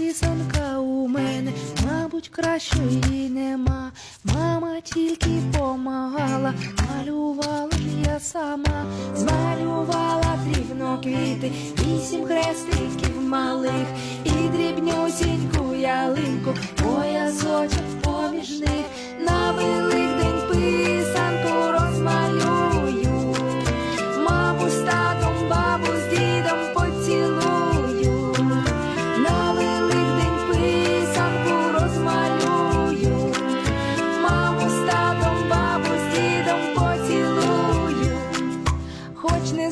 писанка у мене, мабуть, кращої нема. Мама тільки помагала, малювала я сама, змалювала дрібно квіти, вісім хрестиків малих, і дрібнюсіньку ялинку, поясочок поміж них набила.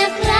як